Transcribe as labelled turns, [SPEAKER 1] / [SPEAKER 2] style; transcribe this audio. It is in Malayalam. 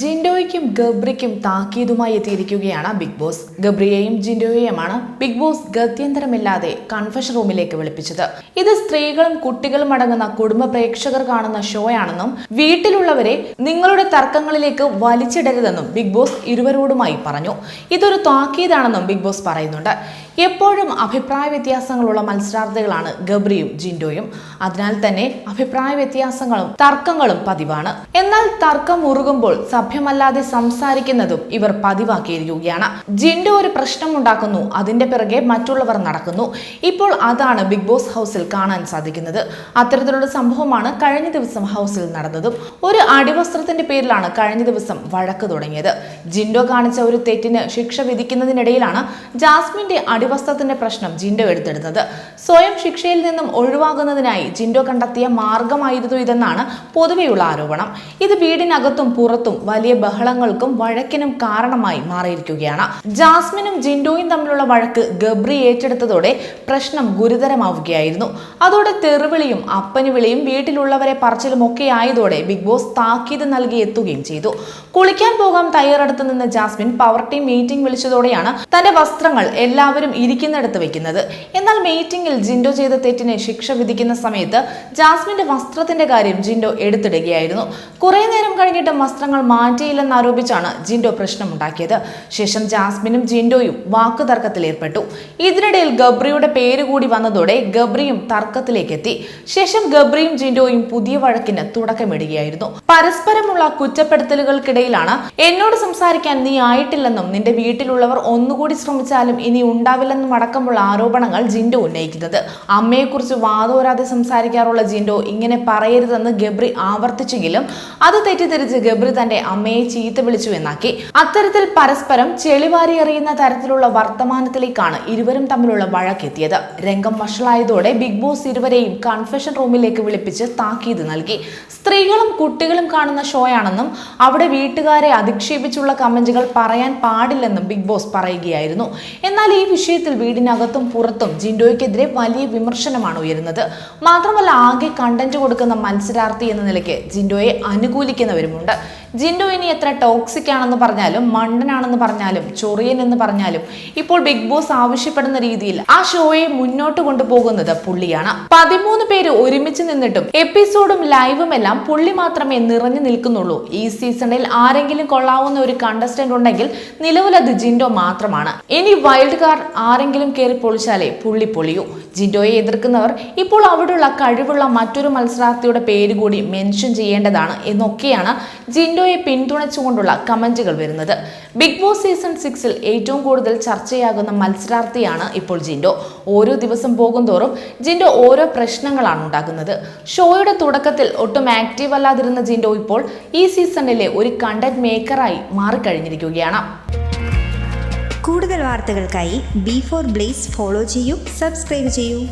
[SPEAKER 1] ജിൻഡോയ്ക്കും ഗബ്രിക്കും താക്കീതുമായി എത്തിയിരിക്കുകയാണ് ബിഗ് ബോസ്. ഗബ്രിയെയും ജിൻഡോയെയുമാണ് ബിഗ് ബോസ് ഗത്യന്തരമില്ലാതെ കൺഫഷൻ റൂമിലേക്ക് വിളിപ്പിച്ചത്. ഇത് സ്ത്രീകളും കുട്ടികളും അടങ്ങുന്ന കുടുംബ പ്രേക്ഷകർ കാണുന്ന ഷോയാണെന്നും വീട്ടിലുള്ളവരെ നിങ്ങളുടെ തർക്കങ്ങളിലേക്ക് വലിച്ചിടരുതെന്നും ബിഗ് ബോസ് ഇരുവരോടുമായി പറഞ്ഞു. ഇതൊരു താക്കീതാണെന്നും ബിഗ് ബോസ് പറയുന്നുണ്ട്. എപ്പോഴും അഭിപ്രായ വ്യത്യാസങ്ങളുള്ള മത്സരാർത്ഥികളാണ് ഗബ്രിയും ജിൻഡോയും. അതിനാൽ തന്നെ അഭിപ്രായ വ്യത്യാസങ്ങളും തർക്കങ്ങളും പതിവാണ്. എന്നാൽ തർക്കം മുറുകുമ്പോൾ സഭ്യമല്ലാതെ സംസാരിക്കുന്നതും ഇവർ പതിവാക്കിയിരിക്കുകയാണ്. ജിൻഡോ ഒരു പ്രശ്നം ഉണ്ടാക്കുന്നു അതിന്റെ പിറകെ മറ്റുള്ളവർ നടക്കുന്നു. ഇപ്പോൾ അതാണ് ബിഗ് ബോസ് ഹൗസിൽ കാണാൻ സാധിക്കുന്നത്. അത്തരത്തിലുള്ള സംഭവമാണ് കഴിഞ്ഞ ദിവസം ഹൗസിൽ നടന്നതും. ഒരു അടിവസ്ത്രത്തിന്റെ പേരിലാണ് കഴിഞ്ഞ ദിവസം വഴക്ക് തുടങ്ങിയത്. ജിൻഡോ കാണിച്ച ഒരു തെറ്റിന് ശിക്ഷ വിധിക്കുന്നതിനിടയിലാണ് ജാസ്മിന്റെ അടിവസ്ത്രത്തിന്റെ പ്രശ്നം ജിൻഡോ എടുത്തെടുത്തത്. സ്വയം ശിക്ഷയിൽ നിന്നും ഒഴിവാകുന്നതിനായി ജിൻഡോ കണ്ടെത്തിയ മാർഗമായിരുന്നു ഇതെന്നാണ് പൊതുവെയുള്ള ആരോപണം. ഇത് വീടിനകത്തും പുറത്തും വലിയ ബഹളങ്ങൾക്കും വഴക്കിനും കാരണമായി മാറിയിരിക്കുകയാണ്. ജാസ്മിനും ജിൻഡോയും തമ്മിലുള്ള വഴക്ക് ഗബ്രി ഏറ്റെടുത്തതോടെ പ്രശ്നം ഗുരുതരമാവുകയായിരുന്നു. അതോടെ തെറിവിളിയും അപ്പന് വിളിയും വീട്ടിലുള്ളവരെ പറച്ചിലും ഒക്കെ ആയതോടെ ബിഗ് ബോസ് താക്കീത് നൽകി എത്തുകയും ചെയ്തു. കുളിക്കാൻ പോകാൻ തയ്യാറെടുത്ത് നിന്ന് ജാസ്മിൻ പവർ ടീം മീറ്റിംഗ് വിളിച്ചതോടെയാണ് തന്റെ വസ്ത്രങ്ങൾ എല്ലാവരും ഇരിക്കുന്നിടത്ത് വെക്കുന്നത്. എന്നാൽ മീറ്റിംഗിൽ ജിൻഡോ ചെയ്ത തെറ്റിനെ ശിക്ഷ വിധിക്കുന്ന സമയത്ത് ജാസ്മിന്റെ വസ്ത്രത്തിന്റെ കാര്യം ജിൻഡോ എടുത്തിടുകയായിരുന്നു. കുറെ നേരം കഴിഞ്ഞിട്ടും വസ്ത്രങ്ങൾ മാറ്റിയില്ലെന്ന് ആരോപിച്ചാണ് ജിൻഡോ പ്രശ്നമുണ്ടാക്കിയത്. ശേഷം ജാസ്മിനും ജിൻഡോയും വാക്കുതർക്കത്തിൽ ഏർപ്പെട്ടു. ഇതിനിടയിൽ ഗബ്രിയുടെ പേര് കൂടി വന്നതോടെ ഗബ്രിയും തർക്കത്തിലേക്കെത്തി. ശേഷം ഗബ്രിയും ജിൻഡോയും പുതിയ വഴക്കിന് തുടക്കമിടുകയായിരുന്നു. പരസ്പരമുള്ള കുറ്റപ്പെടുത്തലുകൾക്കിടയിലാണ് എന്നോട് സംസാരിക്കാൻ നീ ആയിട്ടില്ലെന്നും നിന്റെ വീട്ടിലുള്ളവർ ഒന്നുകൂടി ശ്രമിച്ചാലും ഇനി ഉണ്ടാവില്ലെന്നും അടക്കമുള്ള ആരോപണങ്ങൾ ജിൻഡോ ഉന്നയിക്കുന്നത്. അമ്മയെക്കുറിച്ച് വാതോരാതെ സംസാരിക്കാറുള്ള ജിൻഡോ ഇങ്ങനെ പറയരുതെന്ന് ഗബ്രി ആവർത്തിച്ചെങ്കിലും അത് തെറ്റിദ്ധരിച്ച് ഗബ്രി തന്റെ അമ്മയെ ചീത്ത വിളിച്ചു എന്നാക്കി അത്തരത്തിൽ പരസ്പരം ചെളിവാരി എറിയുന്ന തരത്തിലുള്ള വർത്തമാനത്തിലേക്കാണ് ഇരുവരും തമ്മിലുള്ള വഴക്കെത്തിയത്. രംഗം വഷളായതോടെ ബിഗ് ബോസ് ഇരുവരെയും കൺഫെഷൻ റൂമിലേക്ക് വിളിപ്പിച്ച് താക്കീത് നൽകി. സ്ത്രീകളും കുട്ടികളും കാണുന്ന ഷോയാണെന്നും അവിടെ വീട്ടുകാരെ അധിക്ഷേപിച്ചുള്ള കമന്റുകൾ പറയാൻ പാടില്ലെന്നും ബിഗ് ബോസ് പറയുകയായിരുന്നു. എന്നാൽ ഈ വിഷയത്തിൽ വീടിനകത്തും പുറത്തും ജിൻഡോയ്ക്കെതിരെ വലിയ വിമർശനമാണ് ഉയരുന്നത്. മാത്രമല്ല ആകെ കണ്ടന്റ് കൊടുക്കുന്ന മത്സരാർത്ഥി എന്ന നിലയ്ക്ക് ജിൻഡോയെ അനുകൂലിക്കുന്നവരുമുണ്ട്. ജിൻഡോ ഇനി എത്ര ടോക്സിക് ആണെന്ന് പറഞ്ഞാലും മണ്ടനാണെന്ന് പറഞ്ഞാലും ചൊറിയൻ എന്ന് പറഞ്ഞാലും ഇപ്പോൾ ബിഗ് ബോസ് ആവശ്യപ്പെടുന്ന രീതിയിൽ ആ ഷോയെ മുന്നോട്ട് കൊണ്ടുപോകുന്നത് പുള്ളിയാണ്. പതിമൂന്ന് പേര് ഒരുമിച്ച് നിന്നിട്ടും എപ്പിസോഡും ലൈവും എല്ലാം പുള്ളി മാത്രമേ നിറഞ്ഞു നിൽക്കുന്നുള്ളൂ. ഈ സീസണിൽ ആരെങ്കിലും കൊള്ളാവുന്ന ഒരു കണ്ടസ്റ്റന്റ് ഉണ്ടെങ്കിൽ നിലവിലത് ജിൻഡോ മാത്രമാണ്. ഇനി വൈൽഡ് കാർഡ് ആരെങ്കിലും കയറി പൊളിച്ചാലേ പുള്ളി പൊളിയൂ. ജിൻഡോയെ എതിർക്കുന്നവർ ഇപ്പോൾ അവിടെയുള്ള കഴിവുള്ള മറ്റൊരു മത്സരാർത്ഥിയുടെ പേര് കൂടി മെൻഷൻ ചെയ്യേണ്ടതാണ്. എന്നൊക്കെയാണ് ജിൻഡോയെ പിന്തുണച്ചുകൊണ്ടുള്ള കമന്റുകൾ വരുന്നത്. ബിഗ് ബോസ് സീസൺ സിക്സിൽ ഏറ്റവും കൂടുതൽ ചർച്ചയാകുന്ന മത്സരാർത്ഥിയാണ് ഇപ്പോൾ ജിൻഡോ. ഓരോ ദിവസം പോകും തോറും ജിൻഡോ ഓരോ പ്രശ്നങ്ങളാണ് ഉണ്ടാകുന്നത്. ഷോയുടെ തുടക്കത്തിൽ ഒട്ടും ആക്റ്റീവ് അല്ലാതിരുന്ന ജിൻഡോ ഇപ്പോൾ ഈ സീസണിലെ ഒരു കണ്ടന്റ് മേക്കറായി മാറിക്കഴിഞ്ഞിരിക്കുകയാണ്.
[SPEAKER 2] കൂടുതൽ വാർത്തകൾക്കായി ബി ഫോർ ബ്ലേസ് ഫോളോ ചെയ്യൂ സബ്സ്ക്രൈബ് ചെയ്യൂ.